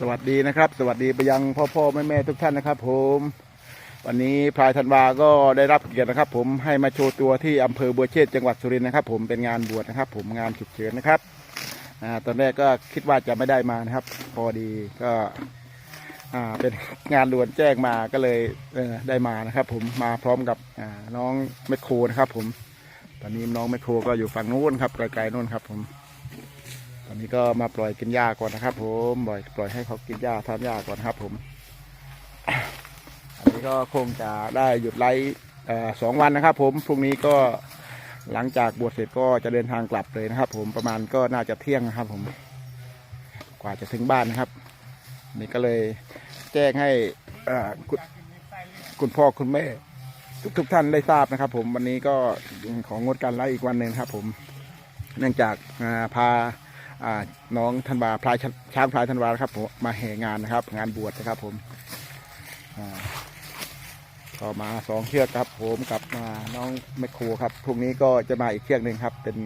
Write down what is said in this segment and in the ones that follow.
สวัสดีนะครับ สวัสดีไปยังพ่อพ่อแม่แม่ทุกท่านนะครับ ผม วันนี้พายธันวาก็ได้รับเกียรตินะครับ ผมให้มาโชว์ตัวที่อำเภอบัวเชษจังหวัดสุรินทร์นะครับ ผมเป็นงานบวชนะครับ ผมงานฉุกเฉินนะครับอ่าตอนแรกก็คิดว่าจะไม่ได้มานะครับ พอดีก็อ่าเป็นงานด่วนแจ้งมาก็เลยเออได้มานะครับ ผมมาพร้อมกับอ่าน้องแมคโครนะครับ ผม ตอนนี้น้องแมคโครก็อยู่ฝั่งนู้นครับไกลๆนู้นครับ ผม ตอนนี้ก็มาปล่อยกินหญ้าก่อนนะครับ ผมปล่อยปล่อยให้เขากินหญ้าทานหญ้าก่อนครับผม อันนี้ก็คงจะได้หยุดไลฟ์สองวันนะครับ ผมพรุ่งนี้ก็หลังจากบวชเสร็จก็จะเดินทางกลับเลยนะครับ ผมประมาณก็น่าจะเที่ยงนะครับ ผม กว่าจะถึงบ้านนะครับ นี่ก็เลยแจ้งให้คุณคุณพ่อคุณแม่ทุกทุกท่านได้ทราบนะครับ ผมวันนี้ก็ของงดการไลฟ์อีกวันหนึ่งครับ ผม เนื่องจากพา น้องธันวาพลายช้างพลายธันวาครับผมมาแห่งานนะครับ งานบวชนะครับผมก็มาสองเชือกครับ ผมกับอ่าน้องแมคโครครับพรุ่งนี้ก็จะมาอีกเชือกหนึ่งครับ เป็น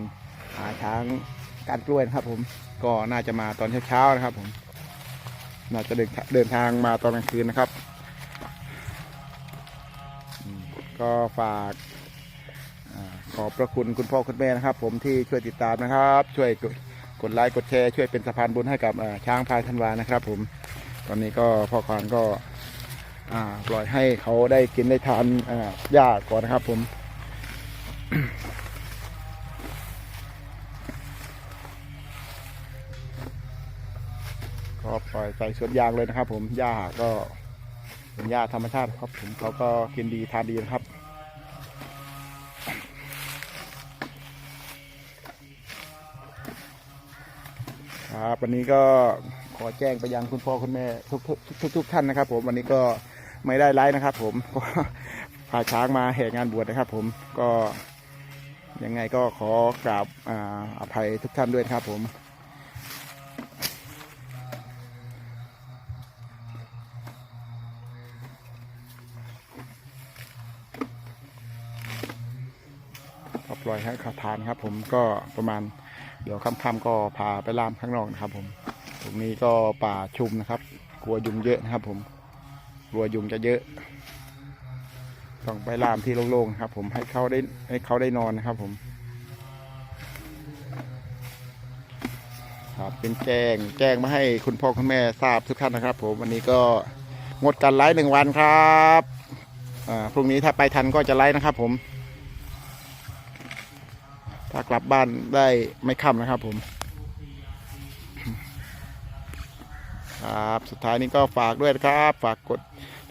าช้างการกล้วยนะครับ ผมก็น่าจะมาตอนเช้าๆนะครับ ผม น่าจะเดินเดินทางมาตอนกลางคืนนะครับ ก็ฝากขอบพระคุณคุณพ่อคุณแม่นะครับ ผมที่ช่วยติดตามนะครับ ช่วย กดไลค์กดแชร์ช่วยเป็นสะพานบุญให้กับช้างพายธันวานะครับผมตอนนี้ก็พ่อควานก็ปล่อยให้เขาได้กินได้ทานหญ้าก่อนนะครับ ผม ก็ปล่อยใส่สวนยางเลยนะครับ ผมหญ้าก็เป็นหญ้าธรรมชาติครับผมเขาก็กินดีทานดีนะครับ ครับวันนี้ก็ขอแจ้งไปยังคุณพ่อคุณแม่ทุกทุกทุกทุกท่านนะครับ ผมวันนี้ก็ไม่ได้ไลฟ์นะครับ ผมก็พาช้างมาแห่งานบวชนะครับ ผมก็ยังไงก็ขอกราบอาภัยทุกท่านด้วยครับ ผมก็ปล่อยให้ขาทานครับ ผมก็ประมาณ เดี๋ยวค่ำๆก็พาไปล่ามข้างนอกนะครับผมตรงนี้ก็ป่าชุมนะครับ กลัวยุงเยอะนะครับ ผมกลัวยุงจะเยอะต้องไปล่ามที่โล่งๆครับ ผมให้เขาได้ให้เขาได้นอนนะครับ ผม ครับเป็นแจ้งแจ้งมาให้คุณพ่อคุณแม่ทราบทุกท่านนะครับ ผมวันนี้ก็งดการไลฟ์หนึ่งวันครับอ่าพรุ่งนี้ถ้าไปทันก็จะไลฟ์นะครับ ผม กลับบ้านได้ไม่ค่ำนะครับผมครับสุดท้ายนี้ก็ฝากด้วยนะครับ ฝากกด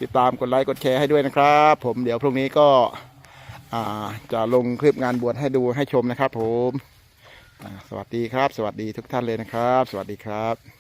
ติดตามกดไลค์กดแชร์ให้ด้วยนะครับ ผมเดี๋ยวพรุ่งนี้ก็จะลงคลิปงานบวชให้ดูให้ชมนะครับ ผมสวัสดีครับ สวัสดีทุกท่านเลยนะครับ สวัสดีครับ